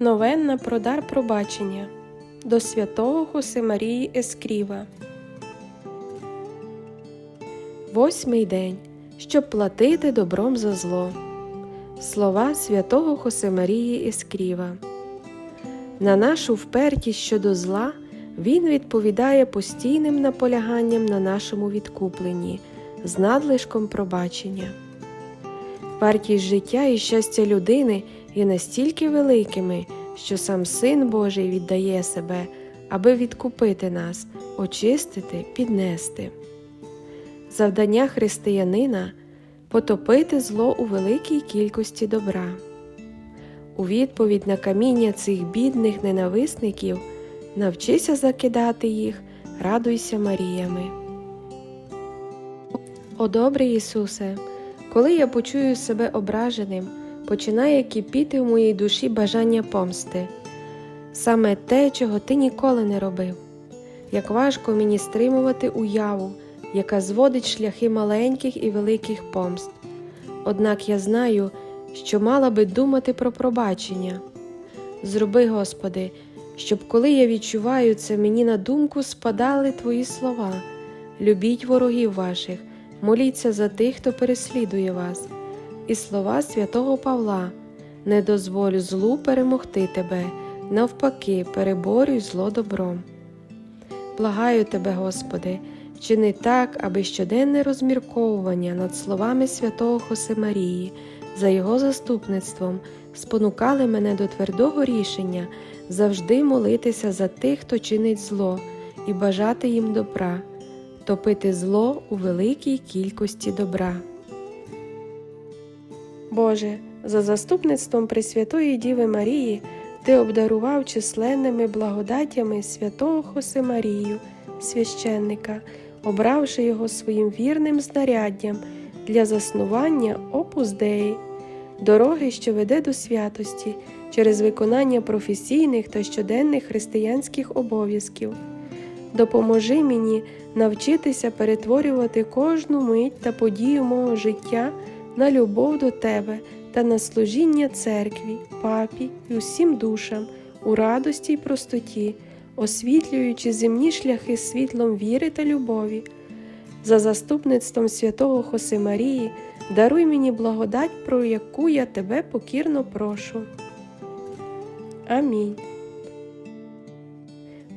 Новенна про дар пробачення до святого Хосимарії Ескріва. Восьмий день. Щоб платити добром за зло. Слова святого Хосимарії Ескріва. На нашу впертість щодо зла він відповідає постійним наполяганням на нашому відкупленні з надлишком пробачення. Вартість життя і щастя людини є настільки великими, що сам Син Божий віддає себе, аби відкупити нас, очистити, піднести. Завдання християнина потопити зло у великій кількості добра. У відповідь на каміння цих бідних ненависників навчися закидати їх, радуйся Маріями. О добрий Ісусе, коли я почую себе ображеним, починає кипіти в моїй душі бажання помсти, саме те, чого ти ніколи не робив. Як важко мені стримувати уяву, яка зводить шляхи маленьких і великих помст. Однак я знаю, що мала би думати про пробачення. Зроби, Господи, щоб коли я відчуваю це, мені на думку спадали Твої слова. Любіть ворогів ваших, моліться за тих, хто переслідує вас, і слова святого Павла. Не дозволю злу перемогти тебе, навпаки, переборюй зло добром. Благаю тебе, Господи, вчини так, аби щоденне розмірковування над словами святого Хосимарії за його заступництвом спонукали мене до твердого рішення завжди молитися за тих, хто чинить зло, і бажати їм добра, топити зло у великій кількості добра. Боже, за заступництвом Пресвятої Діви Марії Ти обдарував численними благодатями святого Хосимарію, священника, обравши його своїм вірним знаряддям для заснування опус Деї, дороги, що веде до святості через виконання професійних та щоденних християнських обов'язків. Допоможи мені навчитися перетворювати кожну мить та подію мого життя на любов до Тебе та на служіння церкві, папі і усім душам у радості й простоті, освітлюючи земні шляхи світлом віри та любові. За заступництвом святого Хосимарії даруй мені благодать, про яку я тебе покірно прошу. Амінь.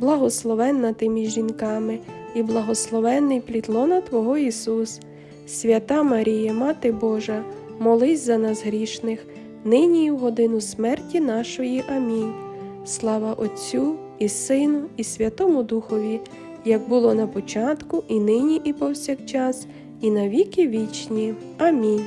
благословенна ти між жінками, і благословенний плітлона Твого Ісус. Свята Марія, Мати Божа, молись за нас грішних, нині і в годину смерті нашої. Амінь. Слава Отцю і Сину, і Святому Духові, як було на початку, і нині, і повсякчас, і на віки вічні. Амінь.